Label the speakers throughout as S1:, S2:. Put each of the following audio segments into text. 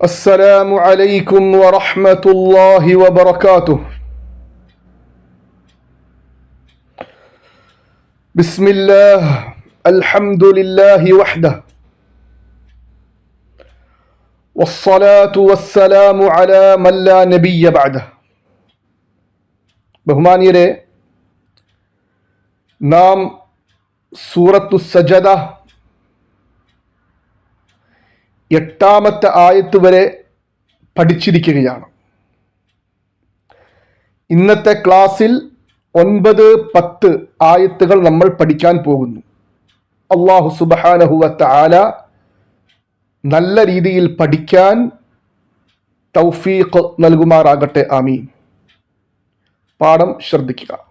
S1: السلام عليكم ورحمة الله وبركاته بسم الله الحمد لله وحده والصلاة والسلام على من لا نبي بعده ബഹുമാനിയരെ നാം സൂറത്തു സജദ എട്ടാമത്തെ ആയത്ത് വരെ പഠിച്ചിരിക്കുകയാണ്. ഇന്നത്തെ ക്ലാസ്സിൽ ഒൻപത് പത്ത് ആയത്തുകൾ നമ്മൾ പഠിക്കാൻ പോകുന്നു. അള്ളാഹു സുബഹാനഹുവത്ത ആല നല്ല രീതിയിൽ പഠിക്കാൻ തൗഫീഖ് നൽകുമാറാകട്ടെ ആമീൻ. പാഠം ശ്രദ്ധിക്കുക.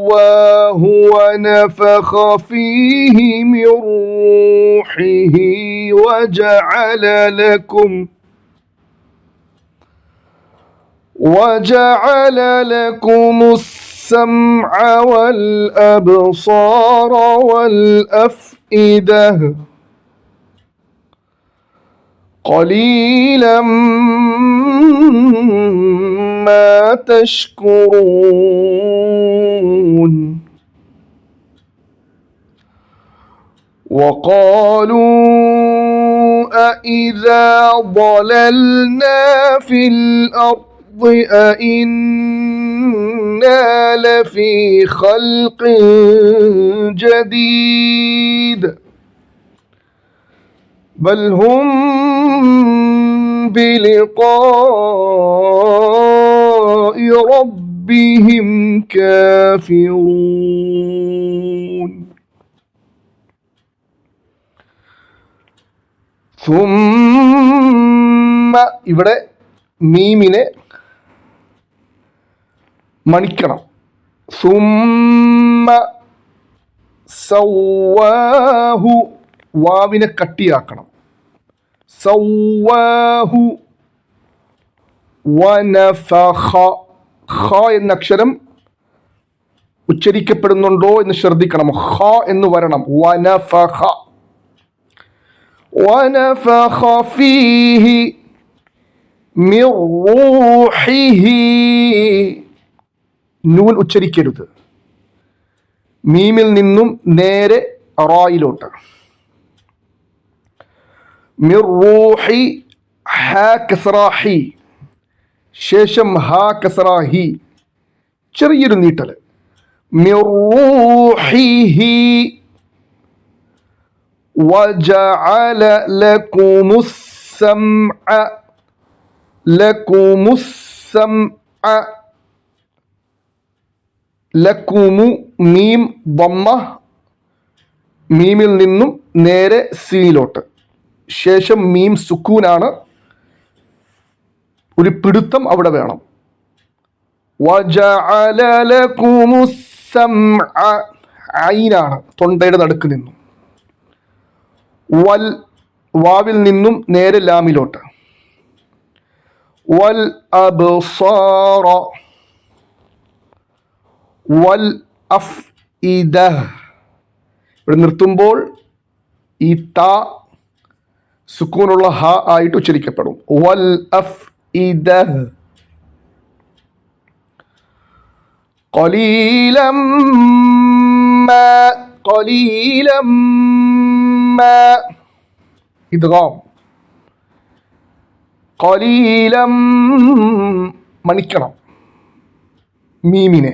S1: سواه ونفخ فيه من روحه وجعل لكم وجعل لكم السمع والأبصار والأفئدة قليلا تشكرون. وقالوا أإذا ضللنا في الأرض أإنا لفي خلق جديد. بل هم بلقاء ربهم كافرون ثم ഇവിടെ മീമിനെ മണിക്കണം സുമ്മ സൗവാഹു വാവിനെ കട്ടിയാക്കണം സൗവാഹു വനഫഖ ഖ എന്ന ഉച്ചരിക്കപ്പെടുന്നുണ്ടോ എന്ന് ശ്രദ്ധിക്കണം. ഹ എന്ന് വരണം. വനഫഖ വനഫഖ ഫീഹി മിർ റൂഹിഹി. നൂൻ ഉച്ചരിക്കരുത്. മീമിൽ നിന്നും നേരെ റായിലോട്ട്. മിർ റൂഹി ഹാ കസ്റാഹി ശേഷം ഹ കസ്റാഹി ചെറിയൊരു നീട്ടൽ മിർ റൂഹിഹി وجعل لكم السمع لكم السمع ലക്കുമു മീം വമ്മ മീമിൽ നിന്നും നേരെ സീലോട്ട് ശേഷം മീം സുക്കൂനാണ് ഒരു പിടുത്തം അവിടെ വേണം. ആയിനാണ് തൊണ്ടയുടെ നടുക്ക് നിന്നും. വൽ വാവിൽ നിന്നും നേരെ ലാമിലോട്ട്. വൽ വൽ അഫ് ഇവിടെ നിർത്തുമ്പോൾ ഈ ത സുക്കൂനുള്ള ഹ ആയിട്ട് ഉച്ചരിക്കപ്പെടും. വൽ അഫ് ഇദ قليلا ما قليلا ما إدغام قليلا മണിക്കണം മീമിനെ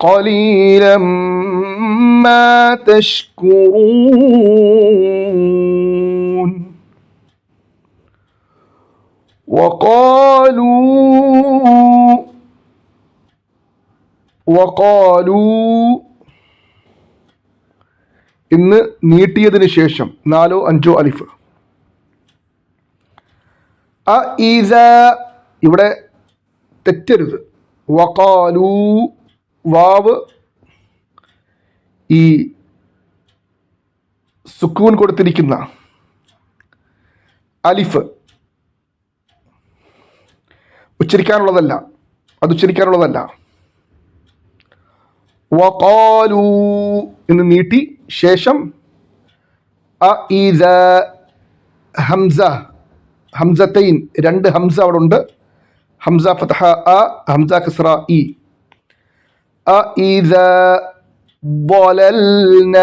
S1: قليلا ما تشكرون وقالوا وقالوا ഇന്ന് നീട്ടിയതിന് ശേഷം നാലോ അഞ്ചോ അലിഫ് അ ഈസ ഇവിടെ തെറ്റരുത് വകാലു വാവ് ഈ സുക്കൂൻ കൊടുത്തിരിക്കുന്ന അലിഫ് ഉച്ചരിക്കാനുള്ളതല്ല. അത് ഉച്ചരിക്കാനുള്ളതല്ല. വകാലു എന്ന് നീട്ടി ശേഷം അ ഈസ ഹംസ ഹംസത്തൈൻ രണ്ട് ഹംസ അവിടെ ഉണ്ട് ഹംസ ഫതഹ അ ഹംസ കസ്ര ഇ. അ ഈസ ബൊലൽന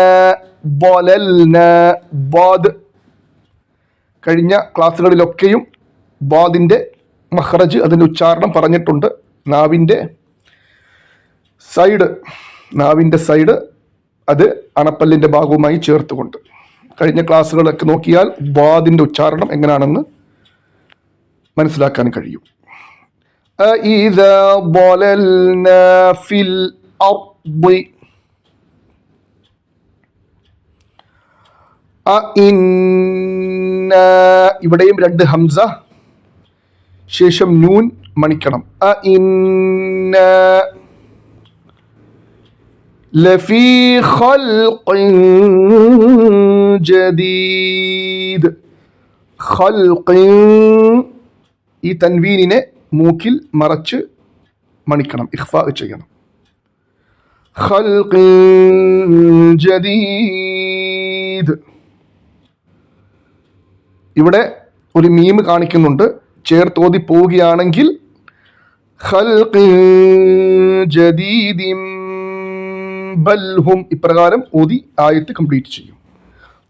S1: ബൊലൽന ബാദ്. കഴിഞ്ഞ ക്ലാസ്സുകളിലൊക്കെയും ബാദിന്റെ മഹ്റജ് അതിന്റെ ഉച്ചാരണം പറഞ്ഞിട്ടുണ്ട്. നാവിന്റെ സൈഡ് നാവിന്റെ സൈഡ് അത് അണപ്പല്ലിന്റെ ഭാഗവുമായി ചേർത്തുകൊണ്ട്. കഴിഞ്ഞ ക്ലാസ്സുകളൊക്കെ നോക്കിയാൽ ബാദിന്റെ ഉച്ചാരണം എങ്ങനെയാണെന്ന് മനസ്സിലാക്കാൻ കഴിയും. ഫിൽ ഇവിടെയും രണ്ട് ഹംസ ശേഷം നൂൻ മണിക്കണം. അഇന്ന ലഫീ ഖൽഖിൻ ജദീദ്. ഈ തൻവീനിനെ മൂക്കിൽ മറച്ച് മണിക്കണം ഇഹ്ഫാ ചെയ്യണം. ജദീദ്. ഇവിടെ ഒരു മീം കാണിക്കുന്നുണ്ട്. ചേർത്തോതി പോവുകയാണെങ്കിൽ ബൽഹും ഇപ്രകാരം ഓതി ആയത്ത് കംപ്ലീറ്റ് ചെയ്യും.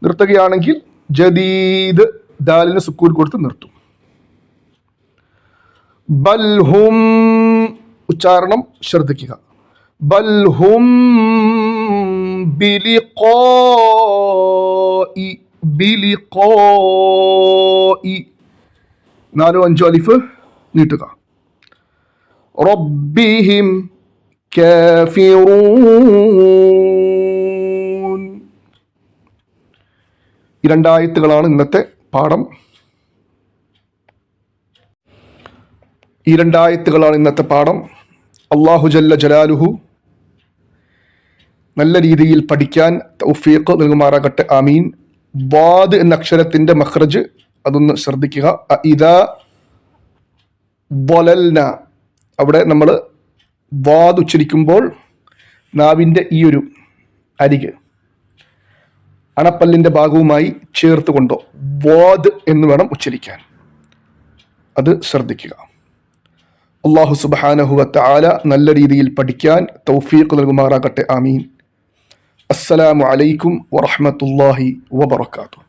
S1: നിർത്തുകയാണെങ്കിൽ ജദീദ് ദാലിന് സുക്കൂർ കൊടുത്ത് നിർത്തും. ബൽഹും ഉച്ചാരണം ശ്രദ്ധിക്കുക. ബൽഹും ബിലിഖാഇ ബിലിഖാഇ നാലോ അഞ്ചോ അലിഫ് നീട്ടുക. റബ്ബിഹിം കാഫിറൂൻ. ഈ രണ്ടായത്തുകളാണ് ഇന്നത്തെ പാഠം. ഈ രണ്ടായത്തുകളാണ് ഇന്നത്തെ പാഠം. അള്ളാഹു ജല്ല ജലാലുഹു. നല്ല രീതിയിൽ പഠിക്കാൻ തൗഫീഖ് നൽകുമാറാകട്ടെ. ആമീൻ. വാദ് എന്ന അക്ഷരത്തിന്റെ മഖ്റജ് അതൊന്ന് ശ്രദ്ധിക്കുക. ബൊലൽന അവിടെ നമ്മൾ വാദ് ഉച്ചരിക്കുമ്പോൾ നാവിന്റെ ഈ ഒരു അരിക് അണപ്പല്ലിന്റെ ഭാഗവുമായി ചേർത്ത് കൊണ്ടോ വാദ് എന്ന് വേണം ഉച്ചരിക്കാൻ. അത് ശ്രദ്ധിക്കുക. അള്ളാഹു സുബാനഹുവത്ത ആല നല്ല രീതിയിൽ പഠിക്കാൻ തൗഫീഖ് നൽകുമാറാകട്ടെ. ആമീൻ. അസ്സലാമു അലൈക്കും വറഹമത്തല്ലാഹി വബർക്കാത്തു